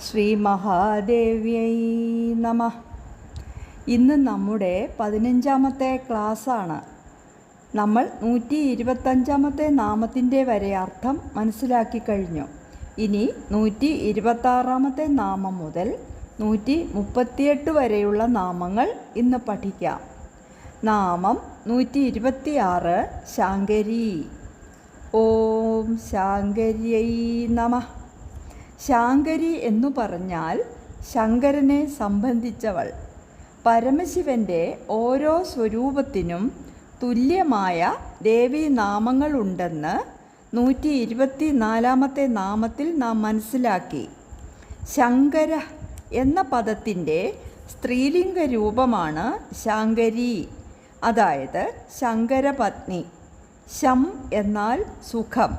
ശ്രീ മഹാദേവ്യൈ നമ. ഇന്ന് നമ്മുടെ പതിനഞ്ചാമത്തെ ക്ലാസ്സാണ്. നമ്മൾ നൂറ്റി ഇരുപത്തഞ്ചാമത്തെ നാമത്തിന്റെ വരെ അർത്ഥം മനസ്സിലാക്കി കഴിഞ്ഞു. ഇനി നൂറ്റി ഇരുപത്താറാമത്തെ നാമം മുതൽ നൂറ്റി മുപ്പത്തിയെട്ട് വരെയുള്ള നാമങ്ങൾ ഇന്ന് പഠിക്കാം. നാമം നൂറ്റി ഇരുപത്തിയാറ് ശാങ്കരി ഓം ശാങ്കരിയൈ നമ. ശാങ്കരി എന്നു പറഞ്ഞാൽ ശങ്കരനെ സംബന്ധിച്ചവൾ. പരമശിവന്റെ ഓരോ സ്വരൂപത്തിനും തുല്യമായ ദേവീനാമങ്ങളുണ്ടെന്ന് നൂറ്റി ഇരുപത്തി നാലാമത്തെ നാമത്തിൽ നാം മനസ്സിലാക്കി. ശങ്കര എന്ന പദത്തിന്റെ സ്ത്രീലിംഗ രൂപമാണ് ശാങ്കരി അതായത് ശങ്കരപത്നി. ശം എന്നാൽ സുഖം.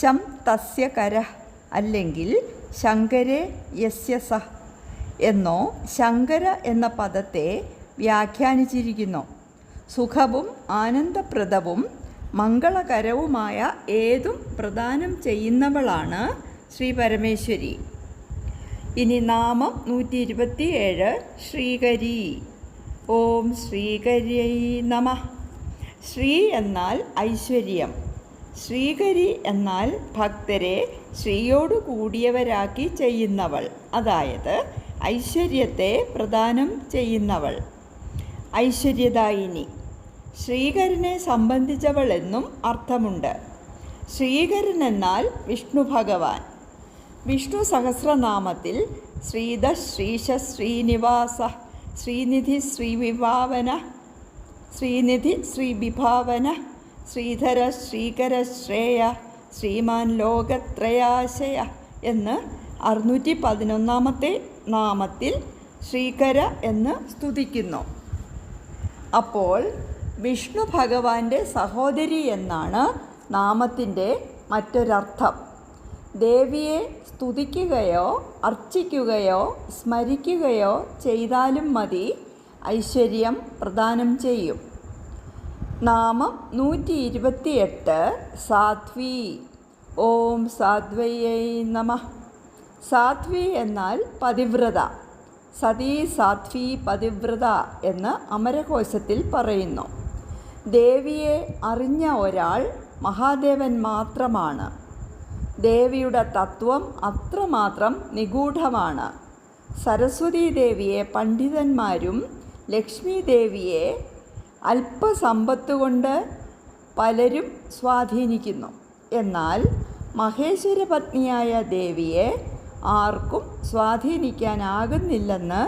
ശം തസ്യ കര അല്ലെങ്കിൽ ശങ്കരെ യസ്യ സ എന്നോ ശങ്കര എന്ന പദത്തെ വ്യാഖ്യാനിച്ചിരിക്കുന്നു. സുഖവും ആനന്ദപ്രദവും മംഗളകരവുമായ ഏതും പ്രദാനം ചെയ്യുന്നവളാണ് ശ്രീ പരമേശ്വരി. ഇനി നാമം നൂറ്റി ഇരുപത്തിയേഴ് ശ്രീകരി. ഓം ശ്രീകരിയൈ നമ. ശ്രീ എന്നാൽ ഐശ്വര്യം. ശ്രീകരി എന്നാൽ ഭക്തരെ ശ്രീയോട് കൂടിയവരാക്കി ചെയ്യുന്നവൾ. അതായത് ഐശ്വര്യത്തെ പ്രദാനം ചെയ്യുന്നവൾ. ഐശ്വര്യദായിനി. ശ്രീകരനെ സംബന്ധിച്ചവളെന്നും അർത്ഥമുണ്ട്. ശ്രീകരൻ എന്നാൽ വിഷ്ണു ഭഗവാൻ. വിഷ്ണു സഹസ്രനാമത്തിൽ ശ്രീധ ശ്രീശ ശ്രീനിവാസ ശ്രീനിധി ശ്രീവിഭാവന ശ്രീനിധി ശ്രീവിഭാവന ശ്രീധര ശ്രീകര ശ്രേയ ശ്രീമാൻ ലോകത്രയാശയ എന്ന് അറുന്നൂറ്റി പതിനൊന്നാമത്തെ നാമത്തിൽ ശ്രീകര എന്ന് സ്തുതിക്കുന്നു. അപ്പോൾ വിഷ്ണു ഭഗവാന്റെ സഹോദരി എന്നാണ് നാമത്തിന്റെ മറ്റൊരർത്ഥം. ദേവിയെ സ്തുതിക്കുകയോ അർച്ചിക്കുകയോ സ്മരിക്കുകയോ ചെയ്താലും മതി. ഐശ്വര്യം പ്രദാനം ചെയ്യും. നാമം നൂറ്റി ഇരുപത്തിയെട്ട് സാധ്വി. ഓം സാധ്വയ്യൈ നമ. സാധ്വി എന്നാൽ പതിവ്രത. സതീ സാധ്വി പതിവ്രത എന്ന് അമരകോശത്തിൽ പറയുന്നു. ദേവിയെ അറിഞ്ഞ ഒരാൾ മഹാദേവൻ മാത്രമാണ്. ദേവിയുടെ തത്വം അത്രമാത്രം നിഗൂഢമാണ്. സരസ്വതീ ദേവിയെ പണ്ഡിതന്മാരും ലക്ഷ്മി ദേവിയെ അല്പസമ്പത്ത് കൊണ്ട് പലരും സ്വാധീനിക്കുന്നു. എന്നാൽ മഹേശ്വര പത്നിയായ ദേവിയെ ആർക്കും സ്വാധീനിക്കാനാകുന്നില്ലെന്ന്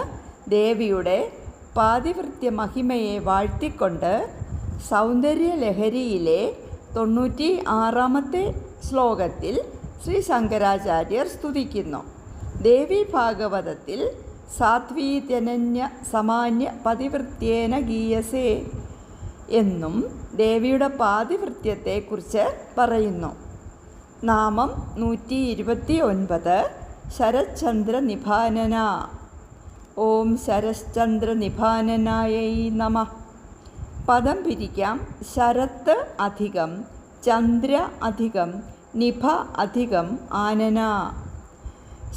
ദേവിയുടെ പാതിവൃത്യ മഹിമയെ വാഴ്ത്തിക്കൊണ്ട് സൗന്ദര്യലഹരിയിലെ തൊണ്ണൂറ്റി ആറാമത്തെ ശ്ലോകത്തിൽ ശ്രീ ശങ്കരാചാര്യർ സ്തുതിക്കുന്നു. ദേവി ഭാഗവതത്തിൽ സാത്വീതനന്യ സമാന്യ പതിവൃത്യേന ഗീയസേ എന്നും ദേവിയുടെ പാതിവൃത്യത്തെക്കുറിച്ച് പറയുന്നു. നാമം നൂറ്റി ഇരുപത്തി ഒൻപത് ശരചന്ദ്ര നിഭാനന ഓം ശരശ്ചന്ദ്ര നിഭാനനായൈ നമ. പദം പിരിക്കാം ശരത്ത് അധികം ചന്ദ്ര അധികം നിഭ അധികം ആനന.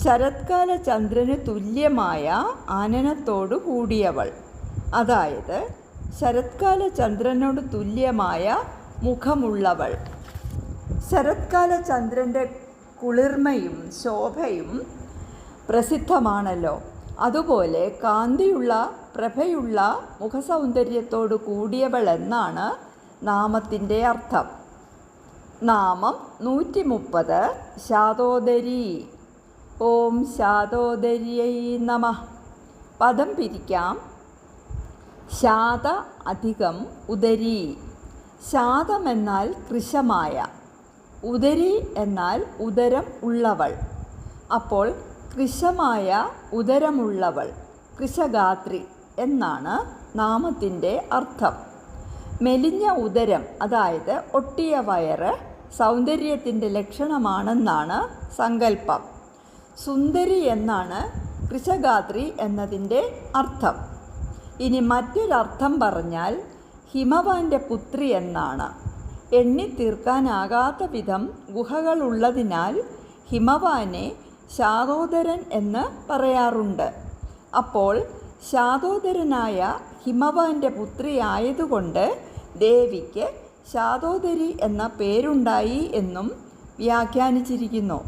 ശരത്കാല ചന്ദ്രന് തുല്യമായ ആനനത്തോടു കൂടിയവൾ. അതായത് ശരത്കാല ചന്ദ്രനോട് തുല്യമായ മുഖമുള്ളവൾ. ശരത്കാല ചന്ദ്രന്റെ കുളിർമയും ശോഭയും പ്രസിദ്ധമാണല്ലോ. അതുപോലെ കാന്തിയുള്ള പ്രഭയുള്ള മുഖസൗന്ദര്യത്തോടു കൂടിയവൾ എന്നാണ് നാമത്തിന്റെ അർത്ഥം. നാമം നൂറ്റി മുപ്പത് ശാതോദരി ഓം ശാതോദര്യൈ നമ. പദം പിരിക്കാം. ശാത അധികം ഉദരി. ശാതമെന്നാൽ കൃശമായ. ഉദരി എന്നാൽ ഉദരം ഉള്ളവൾ. അപ്പോൾ കൃശമായ ഉദരമുള്ളവൾ കൃശഗാത്രി എന്നാണ് നാമത്തിന്റെ അർത്ഥം. മെലിഞ്ഞ ഉദരം അതായത് ഒട്ടിയ വയറ് സൗന്ദര്യത്തിന്റെ ലക്ഷണമാണെന്നാണ് സങ്കല്പം. സുന്ദരി എന്നാണ് കൃഷഗാത്രി എന്നതിന്റെ അർത്ഥം. ഇനി മറ്റൊരർത്ഥം പറഞ്ഞാൽ ഹിമവാന്റെ പുത്രി എന്നാണ്. എണ്ണി എണ്ണിത്തീർക്കാനാകാത്ത വിധം ഗുഹകളുള്ളതിനാൽ ഹിമവാനെ ശാതോദരൻ എന്ന് പറയാറുണ്ട്. അപ്പോൾ ശാതോദരനായ ഹിമവാന്റെ പുത്രിയായതുകൊണ്ട് ദേവിക്ക് ശാതോദരി എന്ന പേരുണ്ടായി എന്നും വ്യാഖ്യാനിച്ചിരിക്കുന്നു.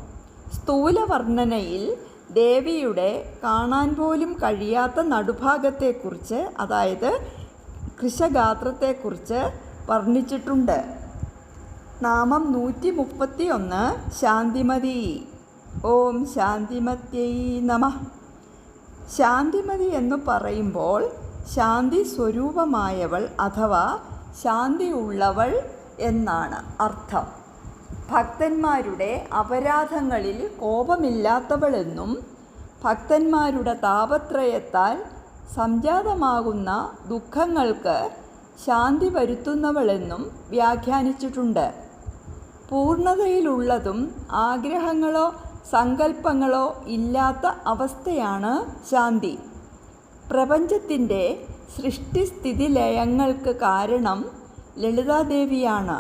സ്ഥൂലവർണനയിൽ ദേവിയുടെ കാണാൻ പോലും കഴിയാത്ത നടുഭാഗത്തെക്കുറിച്ച് അതായത് കൃഷഗാത്രത്തെക്കുറിച്ച് വർണിച്ചിട്ടുണ്ട്. നാമം നൂറ്റി മുപ്പത്തി ഒന്ന് ശാന്തിമതി. ഓം ശാന്തിമത്യൈ നമ. ശാന്തിമതി എന്ന് പറയുമ്പോൾ ശാന്തി സ്വരൂപമായവൾ അഥവാ ശാന്തി ഉള്ളവൾ എന്നാണ് അർത്ഥം. ഭക്തന്മാരുടെ അപരാധങ്ങളിൽ കോപമില്ലാത്തവളെന്നും ഭക്തന്മാരുടെ താപത്രയത്താൽ സംജാതമാകുന്ന ദുഃഖങ്ങൾക്ക് ശാന്തി വരുത്തുന്നവളെന്നും വ്യാഖ്യാനിച്ചിട്ടുണ്ട്. പൂർണതയിലുള്ളതും ആഗ്രഹങ്ങളോ സങ്കല്പങ്ങളോ ഇല്ലാത്ത അവസ്ഥയാണ് ശാന്തി. പ്രപഞ്ചത്തിന്റെ സൃഷ്ടിസ്ഥിതി ലയങ്ങൾക്ക് കാരണം ലളിതാദേവിയാണ്.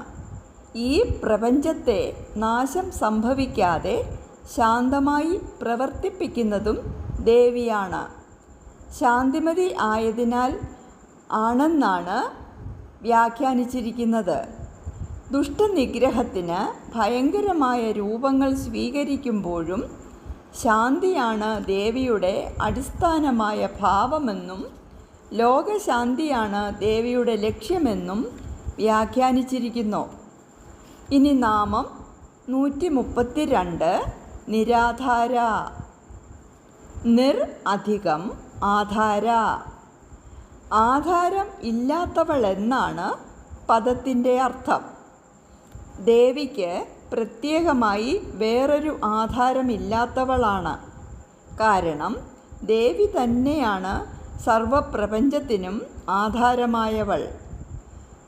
ഈ പ്രപഞ്ചത്തെ നാശം സംഭവിക്കാതെ ശാന്തമായി പ്രവർത്തിപ്പിക്കുന്നതും ദേവിയാണ്. ശാന്തിമതി ആയതിനാൽ ആണെന്നാണ് വ്യാഖ്യാനിച്ചിരിക്കുന്നത്. ദുഷ്ടനിഗ്രഹത്തിന് ഭയങ്കരമായ രൂപങ്ങൾ സ്വീകരിക്കുമ്പോഴും ശാന്തിയാണ് ദേവിയുടെ അടിസ്ഥാനമായ ഭാവമെന്നും ലോകശാന്തിയാണ് ദേവിയുടെ ലക്ഷ്യമെന്നും വ്യാഖ്യാനിച്ചിരിക്കുന്നു. ഇനി നാമം നൂറ്റി മുപ്പത്തി രണ്ട് നിരാധാര. നിർ അധികം ആധാര. ആധാരം ഇല്ലാത്തവൾ എന്നാണ് പദത്തിന്റെ അർത്ഥം. ദേവിക്ക് പ്രത്യേകമായി വേറൊരു ആധാരമില്ലാത്തവളാണ്. കാരണം ദേവി തന്നെയാണ് സർവപ്രപഞ്ചത്തിനും ആധാരമായവൾ.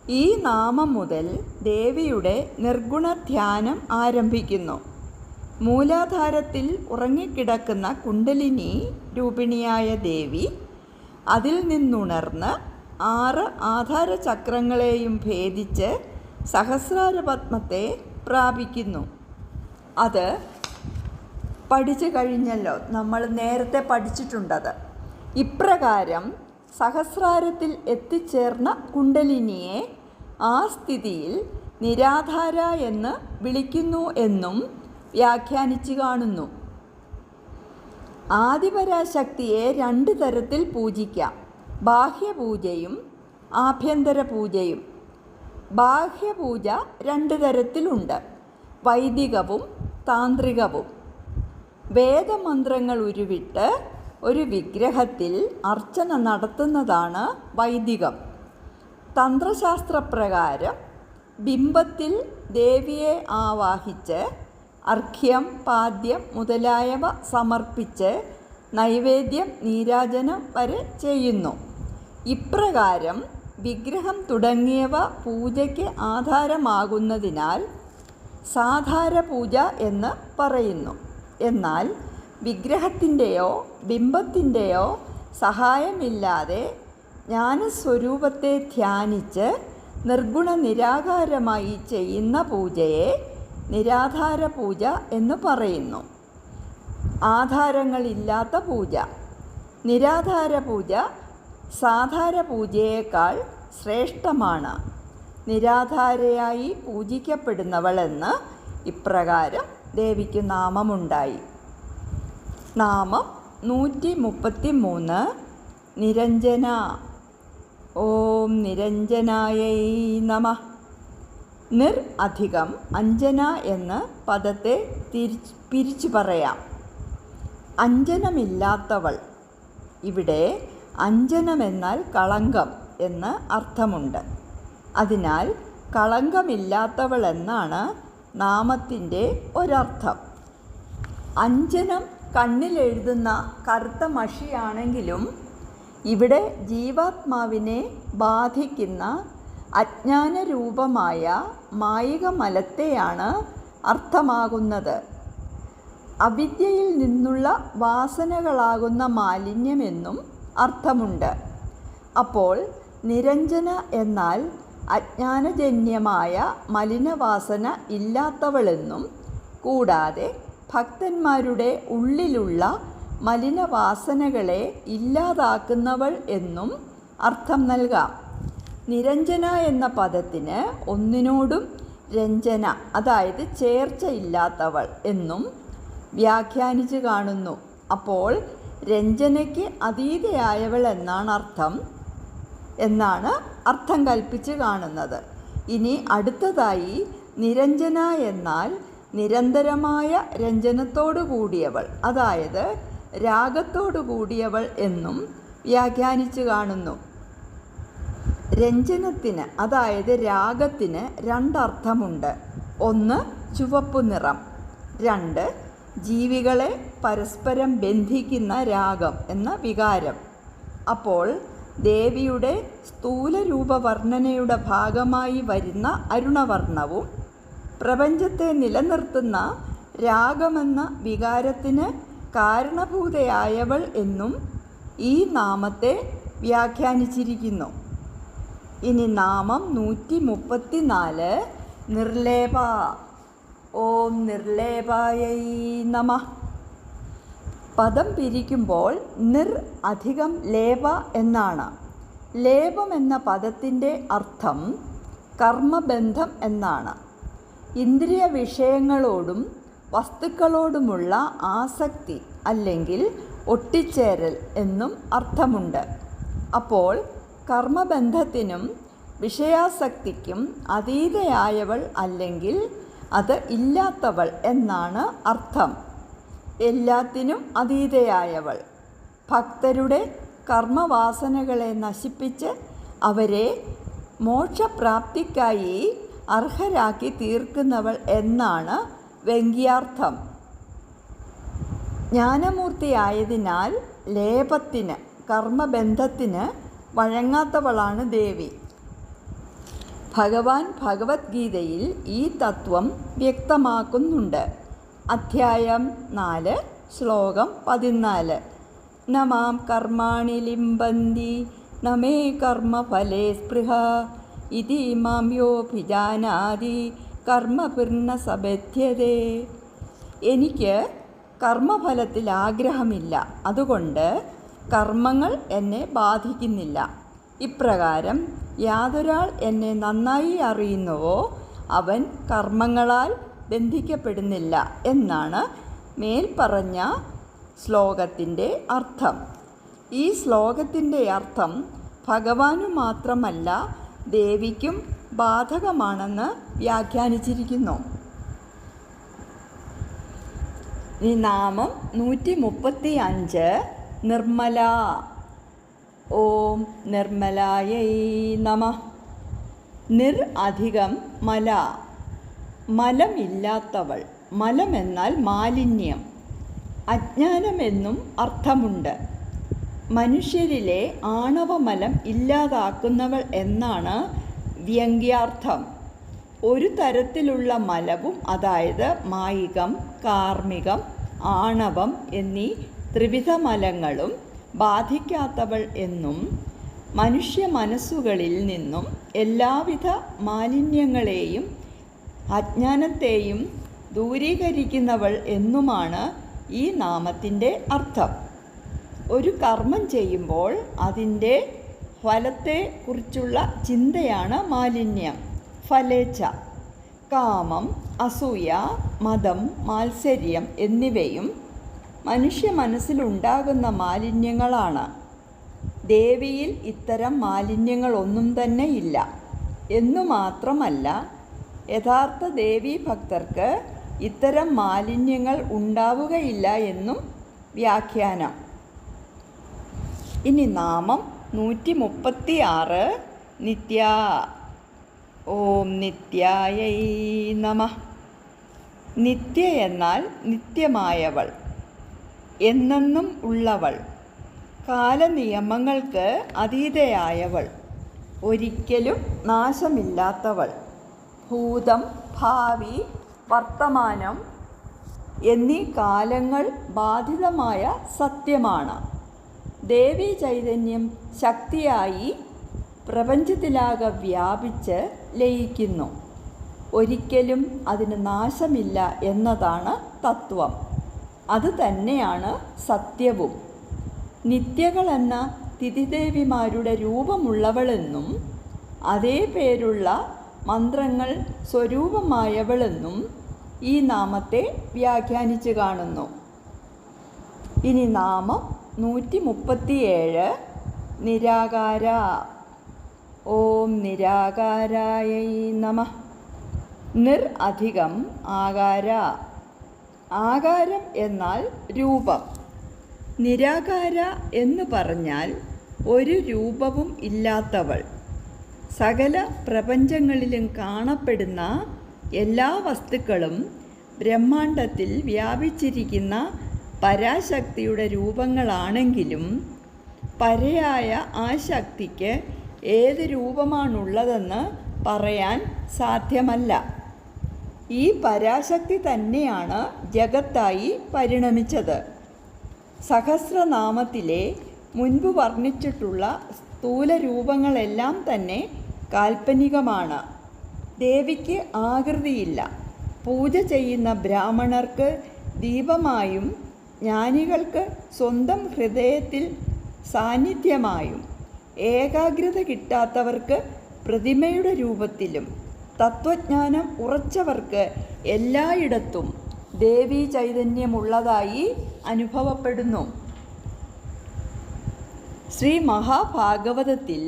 ഈ നാമം മുതൽ ദേവിയുടെ നിർഗുണ ധ്യാനം ആരംഭിക്കുന്നു. മൂലാധാരത്തിൽ ഉറങ്ങിക്കിടക്കുന്ന കുണ്ടലിനി രൂപിണിയായ ദേവി അതിൽ നിന്നുണർന്ന് ആറ് ആധാരചക്രങ്ങളെയും ഭേദിച്ച് സഹസ്രാരപത്മത്തെ പ്രാപിക്കുന്നു. അത് പഠിച്ചു കഴിഞ്ഞല്ലോ. നമ്മൾ നേരത്തെ പഠിച്ചിട്ടുണ്ടത്. ഇപ്രകാരം സഹസ്രാരത്തിൽ എത്തിച്ചേർന്ന കുണ്ടലിനിയെ ആ സ്ഥിതിയിൽ നിരാധാര എന്ന് വിളിക്കുന്നു എന്നും വ്യാഖ്യാനിച്ചു കാണുന്നു. ആദിപരാശക്തിയെ രണ്ട് തരത്തിൽ പൂജിക്കാം. ബാഹ്യപൂജയും ആഭ്യന്തര പൂജയും ബാഹ്യപൂജ രണ്ട് തരത്തിലുണ്ട്. വൈദികവും താന്ത്രികവും. വേദമന്ത്രങ്ങൾ ഉരുവിട്ട് ഒരു വിഗ്രഹത്തിൽ അർച്ചന നടത്തുന്നതാണ് വൈദികം. തന്ത്രശാസ്ത്രപ്രകാരം ബിംബത്തിൽ ദേവിയെ ആവാഹിച്ച് അർഘ്യം പാദ്യം മുതലായവ സമർപ്പിച്ച് നൈവേദ്യം നീരാജനം വരെ ചെയ്യുന്നു. ഇപ്രകാരം വിഗ്രഹം തുടങ്ങിയവ പൂജയ്ക്ക് ആധാരമാകുന്നതിനാൽ സാധാര പൂജ എന്ന് പറയുന്നു. എന്നാൽ വിഗ്രഹത്തിന്റെയോ ബിംബത്തിന്റെയോ സഹായമില്ലാതെ ജ്ഞാനസ്വരൂപത്തെ ധ്യാനിച്ച് നിർഗുണ നിരാകാരമായി ചെയ്യുന്ന പൂജയെ നിരാധാര പൂജ എന്ന് പറയുന്നു. ആധാരങ്ങളില്ലാത്ത പൂജ. നിരാധാര പൂജ സാധാര പൂജയേക്കാൾ ശ്രേഷ്ഠമാണ്. നിരാധാരയായി പൂജിക്കപ്പെടുന്നവളെന്ന് ഇപ്രകാരം ദേവിക്ക് നാമമുണ്ടായി. നാമം നൂറ്റി മുപ്പത്തി മൂന്ന് നിരഞ്ജന. ഓം നിരഞ്ജനായൈ നമ. നിർ അധികം അഞ്ജന എന്ന് പദത്തെ തിരിച്ച് പിരിച്ചു പറയാം. അഞ്ജനമില്ലാത്തവൾ. ഇവിടെ അഞ്ജനമെന്നാൽ കളങ്കം എന്ന് അർത്ഥമുണ്ട്. അതിനാൽ കളങ്കമില്ലാത്തവൾ എന്നാണ് നാമത്തിന്റെ ഒരർത്ഥം. അഞ്ജനം കണ്ണിലെഴുതുന്ന കറുത്ത മഷിയാണെങ്കിലും ഇവിടെ ജീവാത്മാവിനെ ബാധിക്കുന്ന അജ്ഞാനരൂപമായ മായിക മലത്തെയാണ് അർത്ഥമാകുന്നത്. അവിദ്യയിൽ നിന്നുള്ള വാസനകളാകുന്ന മാലിന്യമെന്നും അർത്ഥമുണ്ട്. അപ്പോൾ നിരഞ്ജന എന്നാൽ അജ്ഞാനജന്യമായ മലിനവാസന ഇല്ലാത്തവളെന്നും കൂടാതെ ഭക്തന്മാരുടെ ഉള്ളിലുള്ള മലിനവാസനകളെ ഇല്ലാതാക്കുന്നവൾ എന്നും അർത്ഥം നൽകാം. നിരഞ്ജന എന്ന പദത്തിന് ഒന്നിനോടും രഞ്ജന അതായത് ചേർച്ച ഇല്ലാത്തവൾ എന്നും വ്യാഖ്യാനിച്ച് കാണുന്നു. അപ്പോൾ രഞ്ജനയ്ക്ക് അതീതയായവൾ എന്നാണ് അർത്ഥം എന്നാണ് അർത്ഥം കൽപ്പിച്ച് കാണുന്നത്. ഇനി അടുത്തതായി നിരഞ്ജന എന്നാൽ നിരന്തരമായ രഞ്ജനത്തോടു കൂടിയവൾ അതായത് രാഗത്തോടു കൂടിയവൾ എന്നും വ്യാഖ്യാനിച്ചു കാണുന്നു. രഞ്ജനത്തിന് അതായത് രാഗത്തിന് രണ്ടർത്ഥമുണ്ട്. ഒന്ന് ചുവപ്പു നിറം. രണ്ട് ജീവികളെ പരസ്പരം ബന്ധിക്കുന്ന രാഗം എന്ന വികാരം. അപ്പോൾ ദേവിയുടെ സ്ഥൂലരൂപവർണനയുടെ ഭാഗമായി വരുന്ന അരുണവർണവും പ്രപഞ്ചത്തെ നിലനിർത്തുന്ന രാഗമെന്ന വികാരത്തിന് കാരണഭൂതയായവൾ എന്നും ഈ നാമത്തെ വ്യാഖ്യാനിച്ചിരിക്കുന്നു. ഇനി നാമം നൂറ്റി മുപ്പത്തി നാല് നിർലേപ. ഓം നിർലേപായൈ നമ. പദം പിരിക്കുമ്പോൾ നിർ അധികം ലേപ എന്നാണ്. ലേപം എന്ന പദത്തിന്റെ അർത്ഥം കർമ്മബന്ധം എന്നാണ്. ഇന്ദ്രിയ വിഷയങ്ങളോടും വസ്തുക്കളോടുമുള്ള ആസക്തി അല്ലെങ്കിൽ ഒട്ടിച്ചേരൽ എന്നും അർത്ഥമുണ്ട്. അപ്പോൾ കർമ്മബന്ധത്തിനും വിഷയാസക്തിക്കും അതീതയായവൾ അല്ലെങ്കിൽ അത് ഇല്ലാത്തവൾ എന്നാണ് അർത്ഥം. എല്ലാത്തിനും അതീതയായവൾ. ഭക്തരുടെ കർമ്മവാസനകളെ നശിപ്പിച്ച് അവരെ മോക്ഷപ്രാപ്തിക്കായി അർഹരാക്കി തീർക്കുന്നവൾ എന്നാണ് വ്യംഗ്യാർത്ഥം. ജ്ഞാനമൂർത്തിയായതിനാൽ ലേപത്തിന് കർമ്മബന്ധത്തിന് വഴങ്ങാത്തവളാണ് ദേവി. ഭഗവാൻ ഭഗവത്ഗീതയിൽ ഈ തത്വം വ്യക്തമാക്കുന്നുണ്ട്. അധ്യായം നാല് ശ്ലോകം പതിനാല്. നമാം കർമാണി ലിംബന്തി നമേ കർമ്മഫലേ സ്പൃഹ. ഇതി മാം യോഭിജാനാതി കർമ്മപൂർണ സബധ്യതേ എനിക്ക് കർമ്മഫലത്തിൽ ആഗ്രഹമില്ല അതുകൊണ്ട് കർമ്മങ്ങൾ എന്നെ ബാധിക്കുന്നില്ല. ഇപ്രകാരം യാതൊരാൾ എന്നെ നന്നായി അറിയുന്നുവോ അവൻ കർമ്മങ്ങളാൽ ബന്ധിക്കപ്പെടുന്നില്ല എന്നാണ് മേൽപ്പറഞ്ഞ ശ്ലോകത്തിന്റെ അർത്ഥം. ഈ ശ്ലോകത്തിന്റെ അർത്ഥം ഭഗവാനു മാത്രമല്ല ദേവിക്കും ബാധകമാണെന്ന് വ്യാഖ്യാനിച്ചിരിക്കുന്നു. ഈ നാമം നൂറ്റി മുപ്പത്തി അഞ്ച് നിർമ്മല. ഓം നിർമ്മലായൈ നമ. നിർ അധികം മല. മലമില്ലാത്തവൾ മലം എന്നാൽ മാലിന്യം. അജ്ഞാനമെന്നും അർത്ഥമുണ്ട്. മനുഷ്യരിലെ ആണവമലം ഇല്ലാതാക്കുന്നവൾ എന്നാണ് വ്യംഗ്യാർത്ഥം. ഒരു തരത്തിലുള്ള മലവും അതായത് മായികം കാർമികം ആണവം എന്നീ ത്രിവിധ മലങ്ങളും ബാധിക്കാത്തവൾ എന്നും മനുഷ്യ മനസ്സുകളിൽ നിന്നും എല്ലാവിധ മാലിന്യങ്ങളെയും അജ്ഞാനത്തെയും ദൂരീകരിക്കുന്നവൾ എന്നുമാണ് ഈ നാമത്തിന്റെ അർത്ഥം. ഒരു കർമ്മം ചെയ്യുമ്പോൾ അതിന്റെ ഫലത്തെ കുറിച്ചുള്ള ചിന്തയാണ് മാലിന്യം. ഫലേച്ഛ. കാമം അസൂയ മതം മാത്സര്യം എന്നിവയും മനുഷ്യ മനസ്സിലുണ്ടാകുന്ന മാലിന്യങ്ങളാണ്. ദേവിയിൽ ഇത്തരം മാലിന്യങ്ങളൊന്നും തന്നെ ഇല്ല. എന്നു മാത്രമല്ല യഥാർത്ഥ ദേവീ ഭക്തർക്ക് ഇത്തരം മാലിന്യങ്ങൾ ഉണ്ടാവുകയില്ല എന്നും വ്യാഖ്യാനം. ഇനി നാമം നൂറ്റി മുപ്പത്തി ആറ് നിത്യ ഓം നിത്യായൈ നമ. നിത്യ എന്നാൽ നിത്യമായവൾ എന്നെന്നും ഉള്ളവൾ കാലനിയമങ്ങൾക്ക് അതീതയായവൾ ഒരിക്കലും നാശമില്ലാത്തവൾ ഭൂതം ഭാവി വർത്തമാനം എന്നീ കാലങ്ങൾ ബാധിതമായ സത്യമാണ്. ദേവീ ചൈതന്യം ശക്തിയായി പ്രപഞ്ചത്തിലാകെ വ്യാപിച്ച് ലയിക്കുന്നു. ഒരിക്കലും അതിന് നാശമില്ല എന്നതാണ് തത്വം. അത് തന്നെയാണ് സത്യവും. നിത്യകളെന്ന തിഥിദേവിമാരുടെ രൂപമുള്ളവളെന്നും അതേ പേരുള്ള മന്ത്രങ്ങൾ സ്വരൂപമായവളെന്നും ഈ നാമത്തെ വ്യാഖ്യാനിച്ചു കാണുന്നു. ഇനി നാമം നൂറ്റി മുപ്പത്തിയേഴ് നിരാകാര. ഓം നിരാകാരായ നമ. നിർ അധികം ആകാര. ആകാരം എന്നാൽ രൂപം. നിരാകാര എന്ന് പറഞ്ഞാൽ ഒരു രൂപവും ഇല്ലാത്തവൾ. സകല പ്രപഞ്ചങ്ങളിലും കാണപ്പെടുന്ന എല്ലാ വസ്തുക്കളും ബ്രഹ്മാണ്ടത്തിൽ വ്യാപിച്ചിരിക്കുന്ന പരാശക്തിയുടെ രൂപങ്ങളാണെങ്കിലും പരയായ ആ ശക്തിക്ക് ഏത് രൂപമാണുള്ളതെന്ന് പറയാൻ സാധ്യമല്ല. ഈ പരാശക്തി തന്നെയാണ് ജഗത്തായി പരിണമിച്ചത്. സഹസ്രനാമത്തിലെ മുൻപ് വർണിച്ചിട്ടുള്ള സ്ഥൂല രൂപങ്ങളെല്ലാം തന്നെ കാൽപ്പനികമാണ്. ദേവിക്ക് ആകൃതിയില്ല. പൂജ ചെയ്യുന്ന ബ്രാഹ്മണർക്ക് ദീപമായും ജ്ഞാനികൾക്ക് സ്വന്തം ഹൃദയത്തിൽ സാന്നിധ്യമായും ഏകാഗ്രത കിട്ടാത്തവർക്ക് പ്രതിമയുടെ രൂപത്തിലും തത്വജ്ഞാനം ഉറച്ചവർക്ക് എല്ലായിടത്തും ദേവീ ചൈതന്യമുള്ളതായി അനുഭവപ്പെടുന്നു. ശ്രീ മഹാഭാഗവതത്തിൽ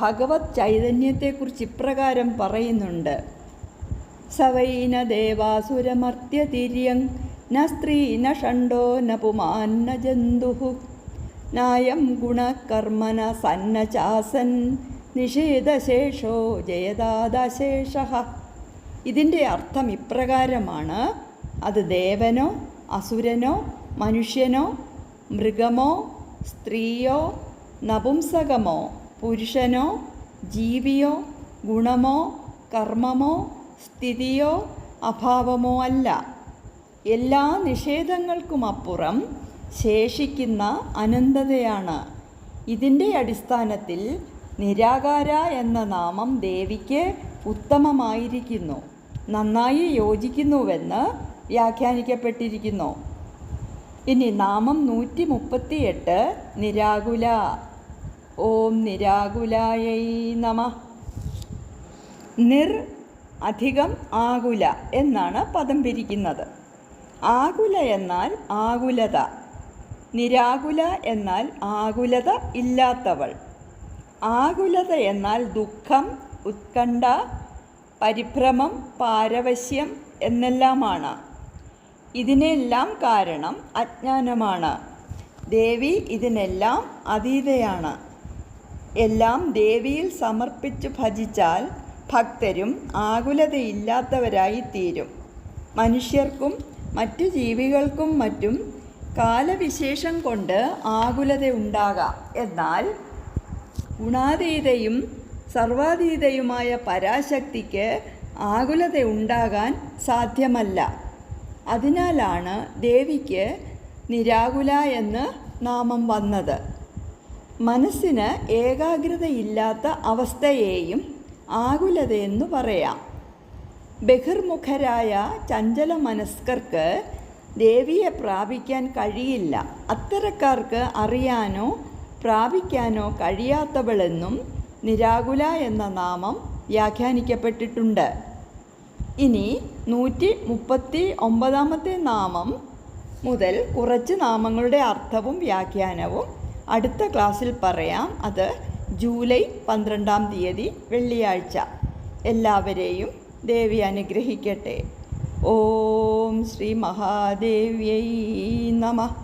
ഭഗവത് ചൈതന്യത്തെക്കുറിച്ച് ഇപ്രകാരം പറയുന്നുണ്ട്. സവൈന ദേവാസുരമർത്യതിര്യങ് ന സ്ത്രീ ന ഷണ്ടോ ന പുമാൻ ന നായം ഗുണകർമ്മന സന്ന ചാസൻ. നിഷേധശേഷോ ജയദാദശേഷ ഇതിന്റെ അർത്ഥം ഇപ്രകാരമാണ്. അത് ദേവനോ അസുരനോ മനുഷ്യനോ മൃഗമോ സ്ത്രീയോ നപുംസകമോ പുരുഷനോ ജീവിയോ ഗുണമോ കർമ്മമോ സ്ഥിതിയോ അഭാവമോ അല്ല. എല്ലാ നിഷേധങ്ങൾക്കുമപ്പുറം ശേഷിക്കുന്ന അനന്തതയാണ്. ഇതിന്റെ അടിസ്ഥാനത്തിൽ നിരാകാര എന്ന നാമം ദേവിക്ക് ഉത്തമമായിരിക്കുന്നു. നന്നായി യോജിക്കുന്നുവെന്ന് വ്യാഖ്യാനിക്കപ്പെട്ടിരിക്കുന്നു. ഇനി നാമം നൂറ്റി മുപ്പത്തിയെട്ട് നിരാകുല. ഓം നിരാകുലായൈ നമ. നിർ അധികം ആകുല എന്നാണ് പദം പിരിക്കുന്നത്. ആകുല എന്നാൽ ആകുലത. നിരാകുല എന്നാൽ ആകുലത ഇല്ലാത്തവൾ. ആകുലത എന്നാൽ ദുഃഖം ഉത്കണ്ഠ പരിഭ്രമം പാരവശ്യം എന്നെല്ലാമാണ്. ഇതിനെല്ലാം കാരണം അജ്ഞാനമാണ്. ദേവി ഇതിനെല്ലാം അതീതയാണ്. എല്ലാം ദേവിയിൽ സമർപ്പിച്ചു ഭജിച്ചാൽ ഭക്തരും ആകുലതയില്ലാത്തവരായി തീരും മനുഷ്യർക്കും മറ്റു ജീവികൾക്കും മറ്റും കാലവിശേഷം കൊണ്ട് ആകുലത ഉണ്ടാകാം എന്നാൽ ഗുണാതീതയും സർവാതീതയുമായ പരാശക്തിക്ക് ആകുലത ഉണ്ടാകാൻ സാധ്യമല്ല. അതിനാലാണ് ദേവിക്ക് നിരാകുല എന്ന് നാമം വന്നത്. മനസ്സിന് ഏകാഗ്രതയില്ലാത്ത അവസ്ഥയെയും ആകുലതയെന്നു പറയാം. ബഹിർമുഖരായ ചഞ്ചല മനസ്കർക്ക് ദേവിയെ പ്രാപിക്കാൻ കഴിയില്ല. അത്തരക്കാർക്ക് അറിയാനോ പ്രാപിക്കാനോ കഴിയാത്തവളെന്നും നിരാകുല എന്ന നാമം വ്യാഖ്യാനിക്കപ്പെട്ടിട്ടുണ്ട്. ഇനി നൂറ്റി മുപ്പത്തി ഒമ്പതാമത്തെ നാമം മുതൽ കുറച്ച് നാമങ്ങളുടെ അർത്ഥവും വ്യാഖ്യാനവും അടുത്ത ക്ലാസ്സിൽ പറയാം. അത് ജൂലൈ പന്ത്രണ്ടാം തീയതി വെള്ളിയാഴ്ച. എല്ലാവരെയും ദേവി അനുഗ്രഹിക്കട്ടെ. ഓം ശ്രീ മഹാദേവ്യൈ നമഃ.